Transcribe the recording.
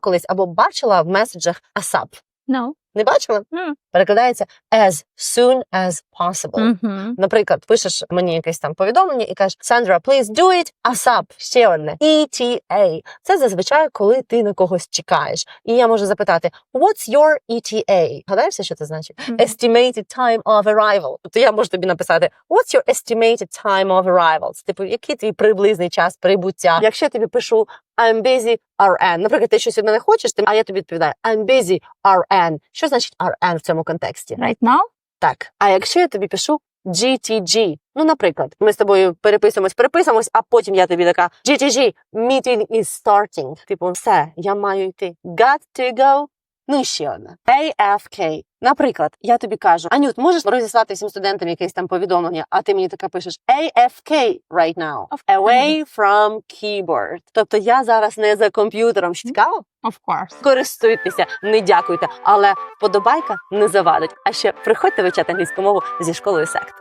колись або бачила в меседжах ASAP? No. Не бачила? М. Перекладається as soon as possible. Мгм. Наприклад, пишеш мені якесь там повідомлення і кажеш Sandra, please do it ASAP. Ще одне ETA. Це зазвичай, коли ти на когось чекаєш. І я можу запитати What's your ETA? Гадаєшся, що це значить? Мгм. Estimated time of arrival. Тобто я можу тобі написати What's your estimated time of arrival? Це, типу, який твій приблизний час прибуття? Якщо я тобі пишу I'm busy RN. Наприклад, ти щось від мене хочеш, ти- а я тобі відповідаю I'm busy RN. Що значить RN в цьому контексті? Right now? Так. А якщо я тобі пишу GTG, ну, наприклад, ми з тобою переписуємось, переписуємось, а потім я тобі така GTG, meeting is starting. Типу, все, я маю йти. Got to go. Ну і ще одна. AFK. Наприклад, я тобі кажу, Анют, можеш розіслати всім студентам якесь там повідомлення, а ти мені така пишеш AFK right now. Away from keyboard. Тобто я зараз не за комп'ютером. Що Цікаво? Of course. Користуйтеся, не дякуйте, але вподобайка не завадить. А ще приходьте вивчати англійську мову зі школою сект.